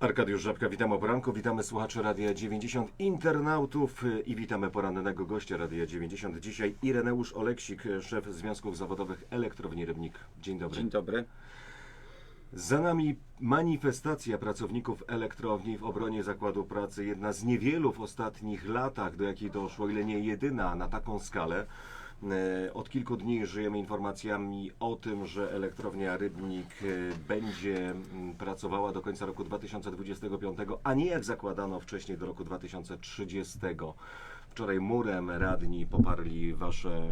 Arkadiusz Żabka, witam o poranku, witamy słuchaczy Radia 90, internautów i witamy porannego gościa Radia 90. Dzisiaj Ireneusz Oleksik, szef Związków Zawodowych Elektrowni Rybnik. Dzień dobry. Dzień dobry. Za nami manifestacja pracowników elektrowni w obronie zakładu pracy. Jedna z niewielu w ostatnich latach, do jakiej doszło, ile nie jedyna na taką skalę. E, Od kilku dni żyjemy informacjami o tym, że elektrownia Rybnik e, będzie mm, pracowała do końca roku 2025, a nie jak zakładano wcześniej do roku 2030. Wczoraj murem radni poparli wasze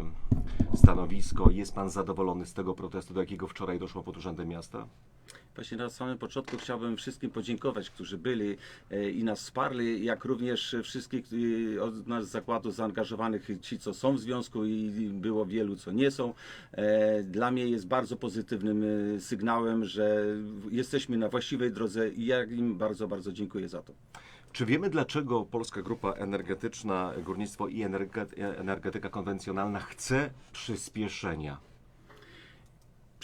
stanowisko. Jest pan zadowolony z tego protestu, do jakiego wczoraj doszło pod Urzędem Miasta? Właśnie na samym początku chciałbym wszystkim podziękować, którzy byli e, i nas wsparli, jak również wszystkich e, od nas z zakładu zaangażowanych, ci co są w związku i było wielu co nie są. E, Dla mnie jest bardzo pozytywnym sygnałem, że jesteśmy na właściwej drodze i ja im bardzo, bardzo dziękuję za to. Czy wiemy, dlaczego Polska Grupa Energetyczna, Górnictwo i energe- Energetyka Konwencjonalna chce przyspieszenia?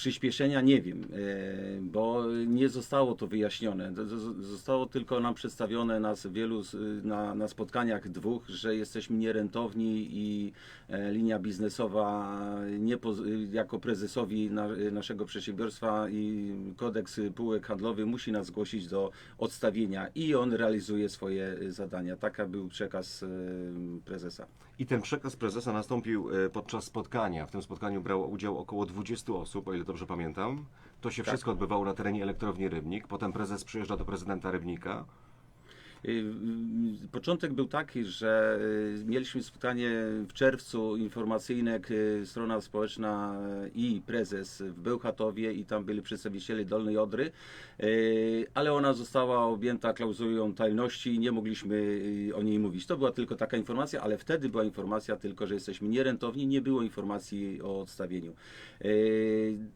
Przyspieszenia nie wiem, e, bo nie zostało to wyjaśnione. Zostało tylko nam przedstawione nas wielu na, na spotkaniach dwóch, że jesteśmy nierentowni i e, linia biznesowa nie jako prezesowi na, naszego przedsiębiorstwa i kodeks półek handlowych musi nas zgłosić do odstawienia i on realizuje swoje zadania. Taka był przekaz e, prezesa. I ten przekaz prezesa nastąpił e, podczas spotkania. W tym spotkaniu brało udział około 20 osób, o ile dobrze pamiętam. To się wszystko odbywało na terenie elektrowni Rybnik. Potem prezes przyjeżdża do prezydenta Rybnika. Y, y, Początek był taki, że y, mieliśmy spotkanie w czerwcu informacyjne, strona społeczna i prezes w Bełchatowie i tam byli przedstawiciele Dolnej Odry, ale ona została objęta klauzulą tajności i nie mogliśmy o niej mówić. To była tylko taka informacja, ale wtedy była informacja tylko, że jesteśmy nierentowni, nie było informacji o odstawieniu.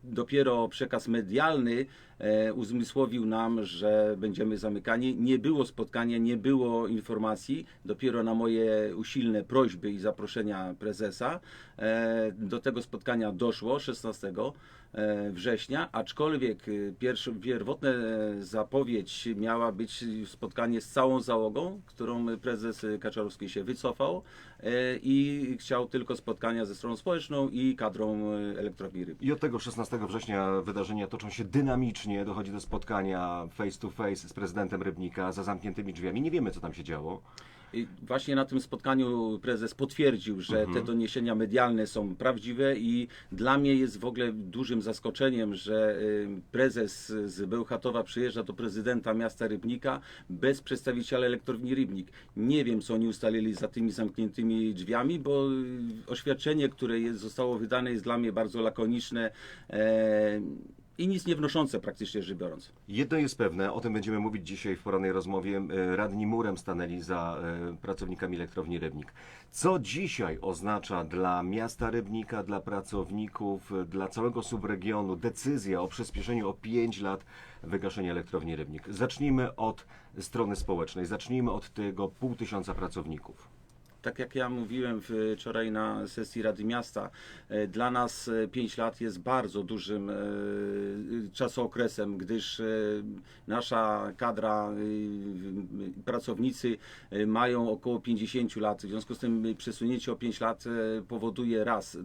Dopiero przekaz medialny e, uzmysłowił nam, że będziemy zamykani. Nie było spotkania, nie było informacji. Dopiero na moje usilne prośby i zaproszenia prezesa e, do tego spotkania doszło 16 e, września, aczkolwiek e, pierwszy, pierwotna e, zapowiedź miała być spotkanie z całą załogą, którą prezes Kaczarowski się wycofał e, i chciał tylko spotkania ze stroną społeczną i kadrą e, elektrowni Ryb. I od tego 16 września wydarzenia toczą się dynamicznie. Dochodzi do spotkania face to face z prezydentem Rybnika za zamkniętymi drzwiami. Nie wiemy, co tam się działo. Właśnie na tym spotkaniu prezes potwierdził, że te doniesienia medialne są prawdziwe i dla mnie jest w ogóle dużym zaskoczeniem, że y, prezes z Bełchatowa przyjeżdża do prezydenta miasta Rybnika bez przedstawiciela elektrowni Rybnik. Nie wiem, co oni ustalili za tymi zamkniętymi drzwiami, bo y, oświadczenie, które jest, zostało wydane jest dla mnie bardzo lakoniczne e, i nic nie wnoszące praktycznie rzecz biorąc. Jedno jest pewne, o tym będziemy mówić dzisiaj w porannej rozmowie. E, Radni murem stanęli za e, pracownikami elektrowni Rybnik. Co dzisiaj oznacza dla miasta Rybnika, dla pracowników, dla całego subregionu decyzja o przyspieszeniu o 5 lat wygaszenia elektrowni Rybnik? Zacznijmy od strony społecznej, zacznijmy od tego pół tysiąca pracowników. Tak jak ja mówiłem wczoraj na sesji Rady Miasta, e, dla nas 5 lat jest bardzo dużym e, czasookresem, gdyż e, nasza kadra, e, pracownicy e, mają około 50 lat. W związku z tym przesunięcie o 5 lat e, powoduje raz, e,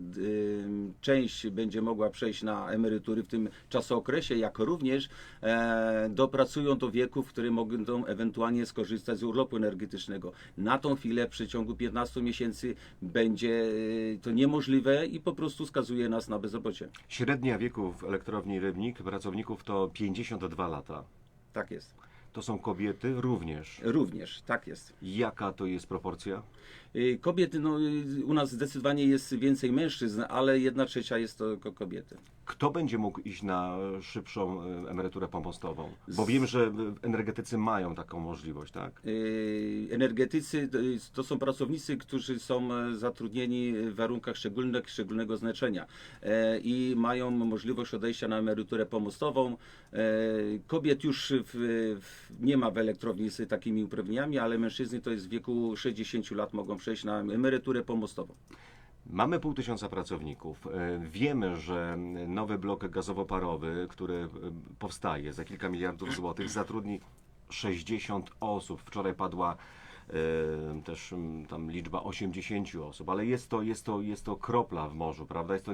część będzie mogła przejść na emerytury w tym czasookresie, jak również e, dopracują do wieku, w którym mogą ewentualnie skorzystać z urlopu energetycznego. Na tą chwilę w przeciągu 15 miesięcy będzie e, to niemożliwe i po prostu skazuje nas na bezrobocie. Średnia wieku w elektrowni Rybnik pracowników to 52 lata. Tak jest. To są kobiety również. Również, tak jest. Jaka to jest proporcja? Y, Kobiety, no, y, u nas zdecydowanie jest więcej mężczyzn, ale jedna trzecia jest to ko- kobiety. Kto będzie mógł iść na szybszą e, emeryturę pomostową? Bo wiem, że e, energetycy mają taką możliwość, tak? Y, Energetycy to są pracownicy, którzy są e, zatrudnieni w warunkach szczególnych, szczególnego znaczenia e, i mają możliwość odejścia na emeryturę pomostową. E, Kobiet już w, nie ma w elektrowni z takimi uprawnieniami, ale mężczyzny to jest w wieku 60 lat mogą przejść na emeryturę pomostową. Mamy pół tysiąca pracowników. E, Wiemy, że nowy blok gazowo-parowy, który e, powstaje za kilka miliardów złotych, zatrudni 60 osób. Wczoraj padła e, też tam liczba 80 osób, ale jest to, jest to, jest to kropla w morzu, prawda? Jest to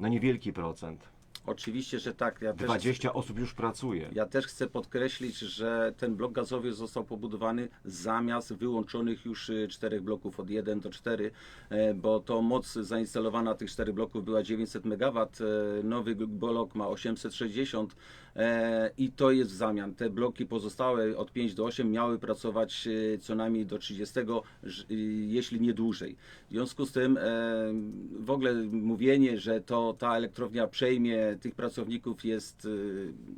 no niewielki procent. Oczywiście, że tak. Ja też, 20 osób już pracuje. ja też chcę podkreślić, że ten blok gazowy został pobudowany zamiast wyłączonych już y, czterech bloków od 1 do 4, e, bo to moc zainstalowana tych czterech bloków była 900 MW, e, nowy blok ma 860 e, i to jest w zamian. Te bloki pozostałe od 5 do 8 miały pracować e, co najmniej do 30, ż- y, jeśli nie dłużej. W związku z tym e, w ogóle mówienie, że to ta elektrownia przejmie tych pracowników jest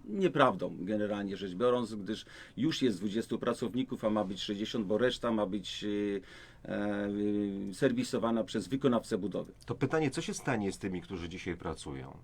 nieprawdą generalnie rzecz biorąc, gdyż już jest 20 pracowników, a ma być 60, bo reszta ma być e, serwisowana przez wykonawcę budowy. To pytanie, co się stanie z tymi, którzy dzisiaj pracują?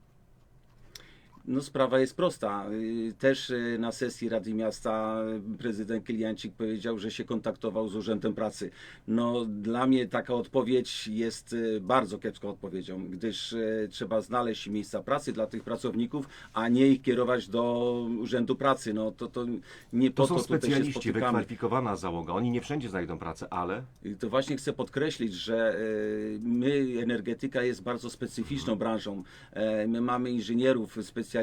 No sprawa jest prosta. Y, Też y, na sesji Rady Miasta prezydent Kiliancik powiedział, że się kontaktował z Urzędem Pracy. No dla mnie taka odpowiedź jest y, bardzo kiepską odpowiedzią, gdyż trzeba znaleźć miejsca pracy dla tych pracowników, a nie ich kierować do Urzędu Pracy. No to, to nie To po są to tutaj się specjaliści, spotykamy. wykwalifikowana załoga. Oni nie wszędzie znajdą pracę, ale To właśnie chcę podkreślić, że my, energetyka jest bardzo specyficzną branżą. E, My mamy inżynierów, specjalistów,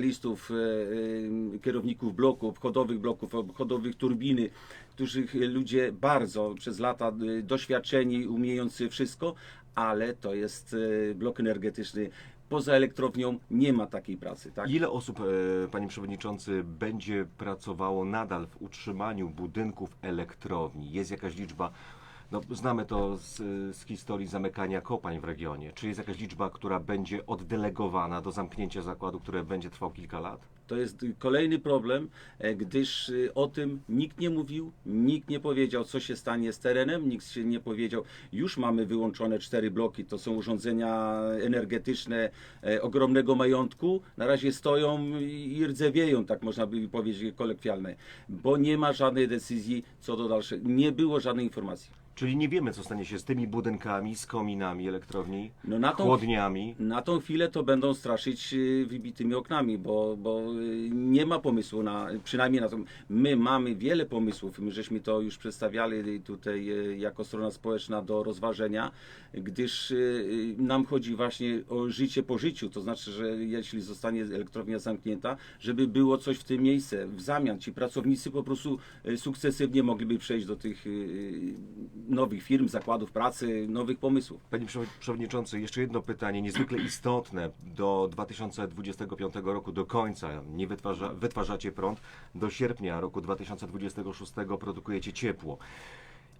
e, e, kierowników bloków, obchodowych bloków, obchodowych turbiny, których ludzie bardzo przez lata e, doświadczeni, umiejący wszystko, ale to jest blok energetyczny. Poza elektrownią nie ma takiej pracy. Tak? ile osób, panie przewodniczący, będzie pracowało nadal w utrzymaniu budynków elektrowni? Jest jakaś liczba, no, znamy to z, z historii zamykania kopalń w regionie. Czy jest jakaś liczba, która będzie oddelegowana do zamknięcia zakładu, które będzie trwał kilka lat? To jest kolejny problem, e, gdyż y, o tym nikt nie mówił, nikt nie powiedział, co się stanie z terenem, nikt się nie powiedział. Już mamy wyłączone cztery bloki, to są urządzenia energetyczne e, ogromnego majątku. Na razie stoją i i rdzewieją, tak można by powiedzieć kolekwialne, bo nie ma żadnej decyzji co do dalszego. Nie było żadnej informacji. Czyli nie wiemy, co stanie się z tymi budynkami, z kominami elektrowni, No na tą, chłodniami. Na tą chwilę to będą straszyć y, wybitymi oknami, bo, bo y, nie ma pomysłu na, przynajmniej na to. My mamy wiele pomysłów, my żeśmy to już przedstawiali tutaj y, jako strona społeczna do rozważenia, gdyż y, y, nam chodzi właśnie o życie po życiu, to znaczy, że jeśli zostanie elektrownia zamknięta, żeby było coś w tym miejsce w zamian. Ci pracownicy po prostu y, sukcesywnie mogliby przejść do tych y, nowych firm, zakładów pracy, nowych pomysłów. Panie Przewo- Przewodniczący, jeszcze jedno pytanie, niezwykle istotne. Do 2025 roku, do końca nie wytwarza, wytwarzacie prąd, do sierpnia roku 2026 produkujecie ciepło.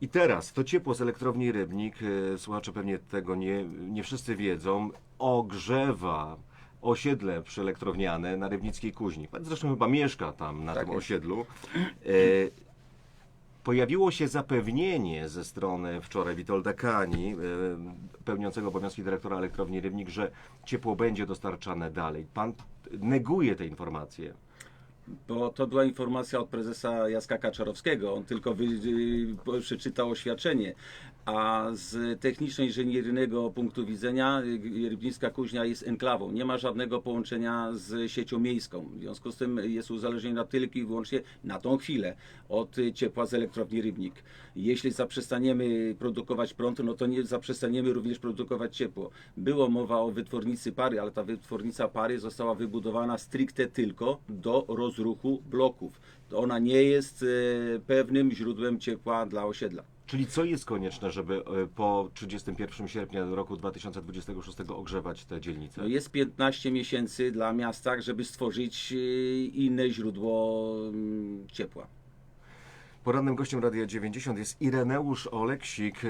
I teraz to ciepło z elektrowni Rybnik, e, słuchacze pewnie tego nie, nie wszyscy wiedzą, ogrzewa osiedle przyelektrowniane na Rybnickiej Kuźni. Pan zresztą chyba mieszka tam na Tak tym jest. osiedlu. E, Pojawiło się zapewnienie ze strony wczoraj Witolda Kani, e, pełniącego obowiązki dyrektora elektrowni Rybnik, że ciepło będzie dostarczane dalej. Pan neguje te informacje. Bo to była informacja od prezesa Jacka Kaczarowskiego. On tylko wy, y, przeczytał oświadczenie. A z techniczno-inżynieryjnego punktu widzenia y, Rybnicka Kuźnia jest enklawą. Nie ma żadnego połączenia z siecią miejską. W związku z tym jest uzależniona tylko i wyłącznie na tą chwilę od y, ciepła z elektrowni Rybnik. Jeśli zaprzestaniemy produkować prąd, no to nie zaprzestaniemy również produkować ciepło. Było mowa o wytwornicy pary, ale ta wytwornica pary została wybudowana stricte tylko do rozruchu bloków. Ona nie jest e, pewnym źródłem ciepła dla osiedla. Czyli co jest konieczne, żeby e, po 31 sierpnia roku 2026 ogrzewać te dzielnice? No jest 15 miesięcy dla miasta, żeby stworzyć e, inne źródło mm, ciepła. Porannym gościem Radia 90 jest Ireneusz Oleksik. E,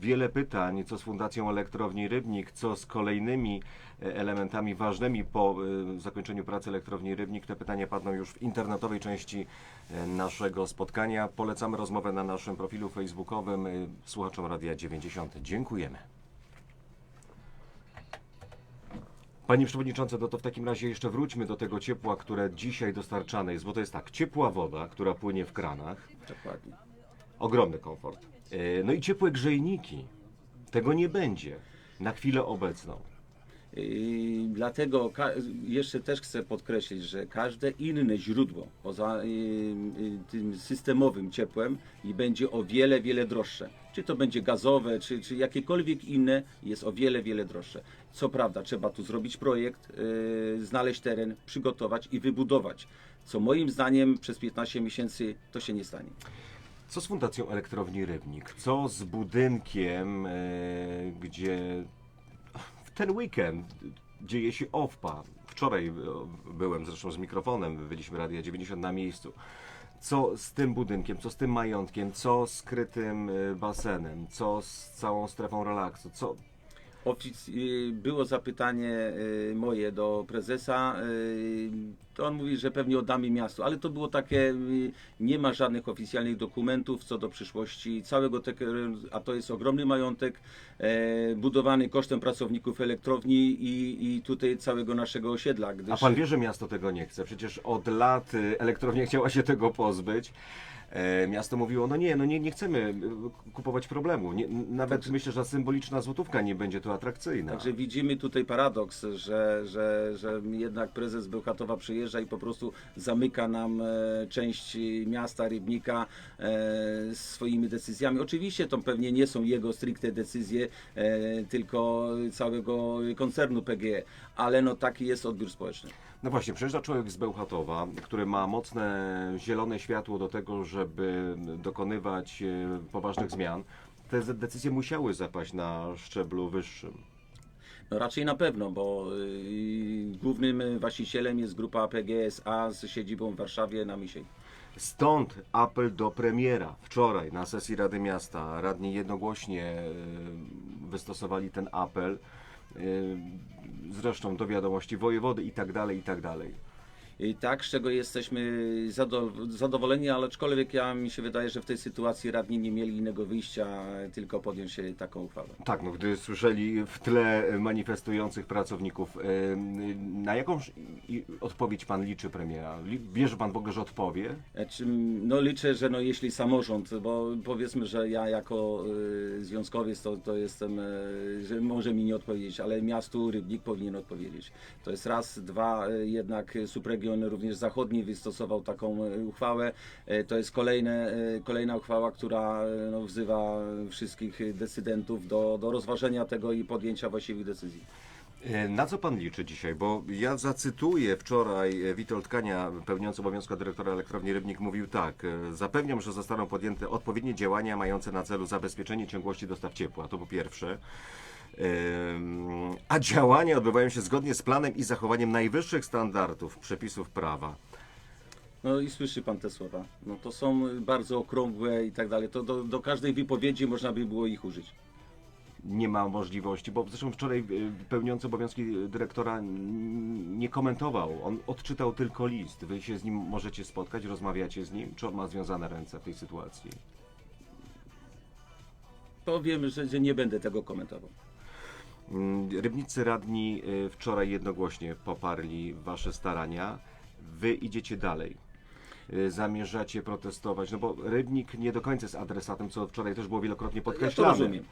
Wiele pytań, co z Fundacją Elektrowni Rybnik, co z kolejnymi e, elementami ważnymi po e, zakończeniu pracy Elektrowni Rybnik. Te pytania padną już w internetowej części e, naszego spotkania. Polecamy rozmowę na naszym profilu facebookowym. E, Słuchaczom Radia 90 dziękujemy. Panie Przewodniczący, no to w takim razie jeszcze wróćmy do tego ciepła, które dzisiaj dostarczane jest, bo to jest tak, ciepła woda, która płynie w kranach, Dokładnie. ogromny komfort. E, No i ciepłe grzejniki. Tego nie będzie na chwilę obecną. Dlatego jeszcze też chcę podkreślić, że każde inne źródło poza y, y, tym systemowym ciepłem i będzie o wiele, wiele droższe. Czy to będzie gazowe, czy, czy jakiekolwiek inne, jest o wiele, wiele droższe. Co prawda, trzeba tu zrobić projekt, y, znaleźć teren, przygotować i wybudować. Co moim zdaniem przez 15 miesięcy to się nie stanie. Co z Fundacją Elektrowni Rybnik? Co z budynkiem, gdzie ten weekend dzieje się OWPA? Wczoraj e, byłem zresztą z mikrofonem, byliśmy Radia 90 na miejscu. Co z tym budynkiem, co z tym majątkiem, co z krytym e, basenem, co z całą strefą relaksu, co... Y, było zapytanie y, moje do prezesa. y, To on mówi, że pewnie oddamy miastu, ale to było takie, nie ma żadnych oficjalnych dokumentów co do przyszłości całego tego, a to jest ogromny majątek e, budowany kosztem pracowników elektrowni i, i tutaj całego naszego osiedla. Gdyż A pan wie, że miasto tego nie chce? Przecież od lat elektrownia chciała się tego pozbyć. E, Miasto mówiło, no nie, no nie, nie chcemy e, kupować problemu. Nie, nawet myślę, że symboliczna złotówka nie będzie tu atrakcyjna. Także widzimy tutaj paradoks, że, że, że jednak prezes Bełchatowa przyjeżdża i po prostu zamyka nam e, część miasta Rybnika e, swoimi decyzjami. Oczywiście to pewnie nie są jego stricte decyzje, e, tylko całego koncernu PGE, ale no taki jest odbiór społeczny. No właśnie, przyjeżdża człowiek z Bełchatowa, który ma mocne zielone światło do tego, żeby dokonywać e, poważnych zmian. Te decyzje musiały zapaść na szczeblu wyższym. No raczej na pewno, bo y, głównym właścicielem jest grupa PGSA z siedzibą w Warszawie na Misiej. Stąd apel do premiera. Wczoraj na sesji Rady Miasta radni jednogłośnie e, wystosowali ten apel. E, Zresztą do wiadomości wojewody i tak dalej, i tak dalej. I tak, z czego jesteśmy zado- zadowoleni, ale aczkolwiek ja mi się wydaje, że w tej sytuacji radni nie mieli innego wyjścia, tylko podjąć się taką uchwałę. Tak, no gdy słyszeli w tle manifestujących pracowników, e, na jakąż i- odpowiedź pan liczy premiera? Bierze pan w ogóle, że odpowie? E, no liczę, że no jeśli samorząd, bo powiedzmy, że ja jako y, związkowiec to, to jestem, y, że może mi nie odpowiedzieć, ale miastu Rybnik powinien odpowiedzieć. To jest raz, dwa, y, jednak subregion również zachodni wystosował taką y, uchwałę. Y, to jest kolejne, y, kolejna uchwała, która no, wzywa wszystkich decydentów do, do rozważenia tego i podjęcia właściwych decyzji. E, Na co pan liczy dzisiaj? Bo ja zacytuję wczoraj e, Witold Kania, pełniący obowiązku dyrektora elektrowni Rybnik, mówił tak. e, Zapewniam, że zostaną podjęte odpowiednie działania mające na celu zabezpieczenie ciągłości dostaw ciepła. To po pierwsze. A działania odbywają się zgodnie z planem i zachowaniem najwyższych standardów przepisów prawa. No i słyszy pan te słowa. No to są bardzo okrągłe i tak dalej. To do, do każdej wypowiedzi można by było ich użyć. Nie ma możliwości, bo zresztą wczoraj e, pełniący obowiązki dyrektora nie komentował. On odczytał tylko list. Wy się z nim możecie spotkać, rozmawiacie z nim. Czy on ma związane ręce w tej sytuacji? Powiem, że nie będę tego komentował. Mm, Rybnicy radni y, wczoraj jednogłośnie poparli wasze starania. Wy idziecie dalej. Y, Zamierzacie protestować, no bo Rybnik nie do końca jest adresatem, co wczoraj też było wielokrotnie Ja to podkreślane. rozumiem.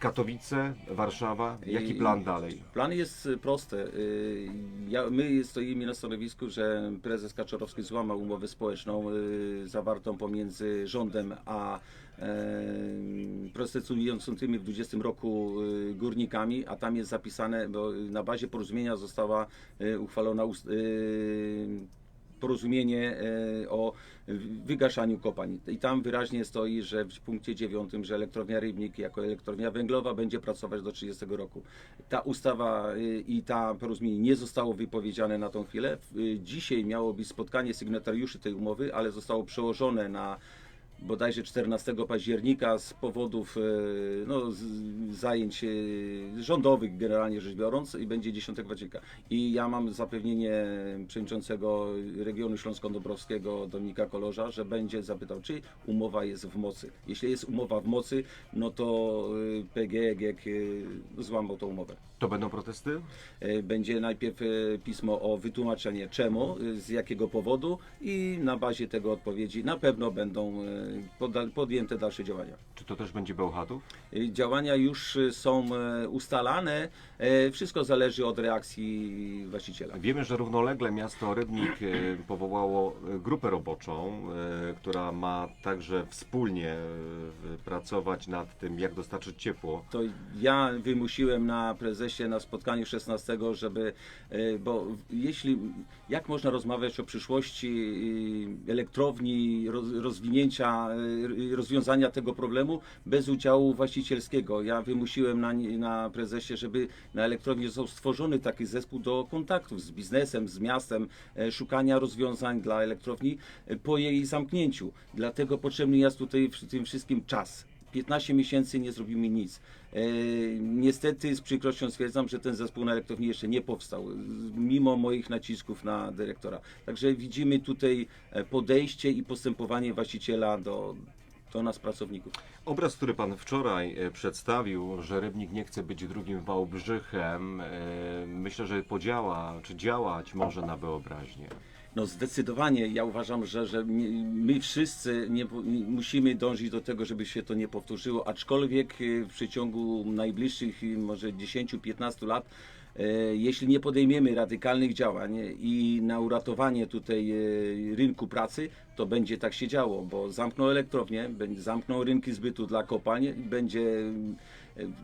Katowice, Warszawa, jaki plan dalej? Plan jest y, prosty. Y, Ja, my stoimy na stanowisku, że prezes Kaczorowski złamał umowę społeczną y, zawartą pomiędzy rządem a e, protestującymi w 20 roku górnikami, a tam jest zapisane, bo na bazie porozumienia została uchwalona porozumienie e, o wygaszaniu kopalń. I tam wyraźnie stoi, że w punkcie 9, że elektrownia Rybnik jako elektrownia węglowa będzie pracować do 30 roku. Ta ustawa y, i ta porozumienie nie zostało wypowiedziane na tą chwilę. Y, Dzisiaj miało być spotkanie sygnatariuszy tej umowy, ale zostało przełożone na bodajże 14 października z powodów e, no, zajęć e, rządowych generalnie rzecz biorąc i będzie 10 października. I ja mam zapewnienie przewodniczącego regionu śląsko-dąbrowskiego Dominika Kolorza, że będzie zapytał, czy umowa jest w mocy. Jeśli jest umowa w mocy, no to e, e, złamał tą umowę. To będą protesty? E, Będzie najpierw e, pismo o wytłumaczenie czemu, e, z jakiego powodu i na bazie tego odpowiedzi na pewno będą podjęte dalsze działania. Czy to też będzie Bełchatów? Działania już są ustalane. Wszystko zależy od reakcji właściciela. Wiemy, że równolegle miasto Rybnik powołało grupę roboczą, która ma także wspólnie pracować nad tym, jak dostarczyć ciepło. To ja wymusiłem na prezesie na spotkaniu 16, żeby, e, bo jeśli, jak można rozmawiać o przyszłości e, elektrowni, roz, rozwinięcia, e, rozwiązania tego problemu bez udziału właścicielskiego. Ja wymusiłem na, na prezesie, żeby na elektrowni został stworzony taki zespół do kontaktów z biznesem, z miastem, szukania rozwiązań dla elektrowni po jej zamknięciu. Dlatego potrzebny jest tutaj w tym wszystkim czas. 15 miesięcy nie zrobimy nic. E, niestety z przykrością stwierdzam, że ten zespół na elektrowni jeszcze nie powstał, mimo moich nacisków na dyrektora. Także widzimy tutaj e, podejście i postępowanie właściciela do, do nas pracowników. Obraz, który pan wczoraj e, przedstawił, że Rybnik nie chce być drugim Wałbrzychem, myślę, że podziała, czy działać może na wyobraźnię. No zdecydowanie. Ja uważam, że, że my wszyscy nie, musimy dążyć do tego, żeby się to nie powtórzyło, aczkolwiek e, w przeciągu najbliższych e, może 10-15 lat e, jeśli nie podejmiemy radykalnych działań i na uratowanie tutaj rynku pracy, to będzie tak się działo, bo zamkną elektrownie, zamkną rynki zbytu dla kopalń, będzie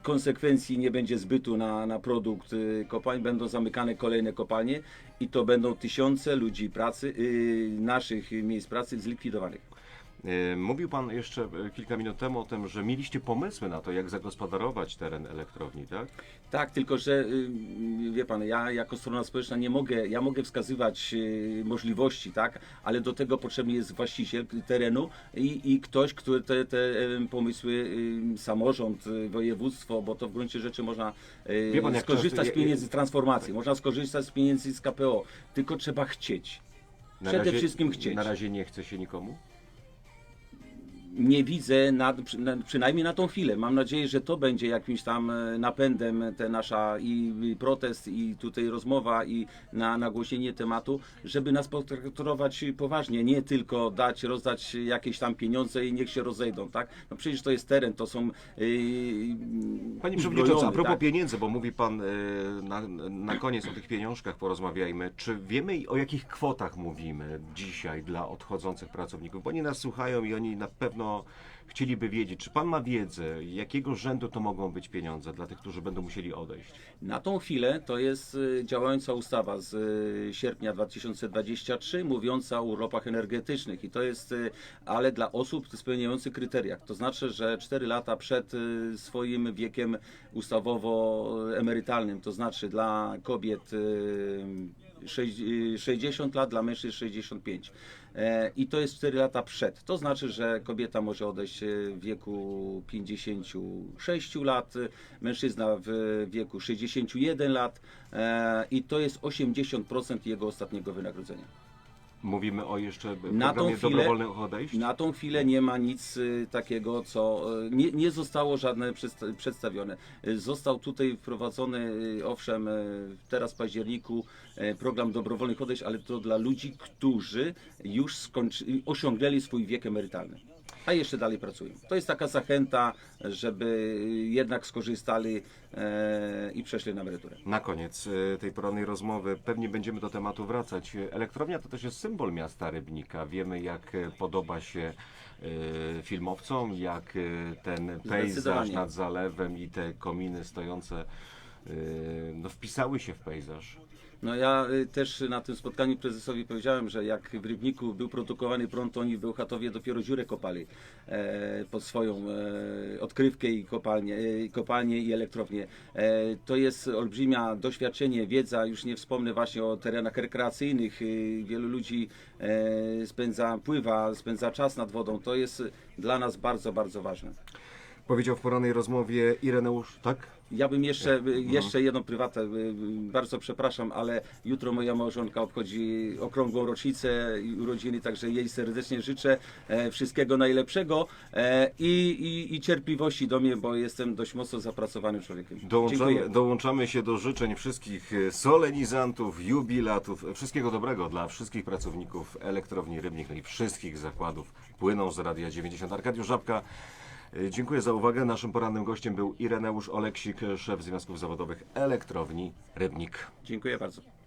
konsekwencji nie będzie zbytu na, na produkt e, kopalń, będą zamykane kolejne kopalnie i to będą tysiące ludzi pracy, y, naszych miejsc pracy zlikwidowanych. E, Mówił pan jeszcze e, kilka minut temu o tym, że mieliście pomysły na to, jak zagospodarować teren elektrowni, tak? Tak, tylko że y, wie pan, ja jako strona społeczna nie mogę, ja mogę wskazywać y, możliwości, tak, ale do tego potrzebny jest właściciel terenu i, i ktoś, kto te, te y, pomysły, y, samorząd, y, województwo, bo to w gruncie rzeczy można y, pan, skorzystać z pieniędzy z transformacji, można skorzystać z pieniędzy z KPO, tylko trzeba chcieć. Na Przede razie- wszystkim chcieć. Na razie nie chce się nikomu? Nie widzę, na, przy, na, przynajmniej na tą chwilę. Mam nadzieję, że to będzie jakimś tam e, napędem, te nasza i, protest, i tutaj rozmowa, i na nagłośnienie tematu, żeby nas potraktować poważnie, nie tylko dać, rozdać jakieś tam pieniądze i niech się rozejdą, tak? No przecież to jest teren, to są. Yy, Panie Przewodniczący, a propos tak? pieniędzy, bo mówi Pan e, na, na koniec o tych pieniążkach porozmawiajmy. Czy wiemy o jakich kwotach mówimy dzisiaj dla odchodzących pracowników? Bo oni nas słuchają i oni na pewno chcieliby wiedzieć, czy Pan ma wiedzę, jakiego rzędu to mogą być pieniądze dla tych, którzy będą musieli odejść? Na tą chwilę to jest y, działająca ustawa z y, sierpnia 2023 mówiąca o urlopach energetycznych i to jest, y, ale dla osób spełniających kryteria. To znaczy, że 4 lata przed swoim wiekiem ustawowo-emerytalnym, to znaczy dla kobiet 60 lat, dla mężczyzn 65. E, I to jest 4 lata przed. To znaczy, że kobieta może odejść e, w wieku 56 lat, mężczyzna w wieku 61 lat e, i to jest 80% jego ostatniego wynagrodzenia. Mówimy o jeszcze Na tą chwilę- dobrowolnych odejść? Na tą chwilę nie ma nic y, takiego, co y, nie, nie zostało żadne przedsta- przedstawione. Y, Został tutaj wprowadzony, owszem, teraz w październiku program dobrowolnych odejść, ale to dla ludzi, którzy już skończy, osiągnęli swój wiek emerytalny. A jeszcze dalej pracują. To jest taka zachęta, żeby jednak skorzystali e, i przeszli na emeryturę. Na koniec e, tej porannej rozmowy pewnie będziemy do tematu wracać. Elektrownia to też jest symbol miasta Rybnika. Wiemy, jak e, podoba się filmowcom, jak ten pejzaż nad zalewem i te kominy stojące no, wpisały się w pejzaż. No ja y, też na tym spotkaniu prezesowi powiedziałem, że jak w Rybniku był produkowany prąd, to oni w Bełchatowie dopiero dziurę kopali e, pod swoją e, odkrywkę i kopalnię, e, kopalnię i elektrownię. E, to jest olbrzymia doświadczenie, wiedza, już nie wspomnę właśnie o terenach rekreacyjnych. Y, wielu ludzi e, spędza, pływa, spędza czas nad wodą. To jest dla nas bardzo, bardzo ważne. Powiedział w porannej rozmowie Ireneusz, tak? Ja bym jeszcze, jeszcze jedną prywatę, y, bardzo przepraszam, ale jutro moja małżonka obchodzi okrągłą rocznicę i urodziny, także jej serdecznie życzę e, wszystkiego najlepszego e, i, i, i cierpliwości do mnie, bo jestem dość mocno zapracowanym człowiekiem. Dołączamy, Dziękuję. dołączamy się do życzeń wszystkich e, solenizantów, jubilatów, wszystkiego dobrego dla wszystkich pracowników elektrowni Rybnik, no i wszystkich zakładów płyną z Radia 90. Arkadiusz Żabka, dziękuję za uwagę. Naszym porannym gościem był Ireneusz Oleksik, szef Związków Zawodowych Elektrowni Rybnik. Dziękuję bardzo.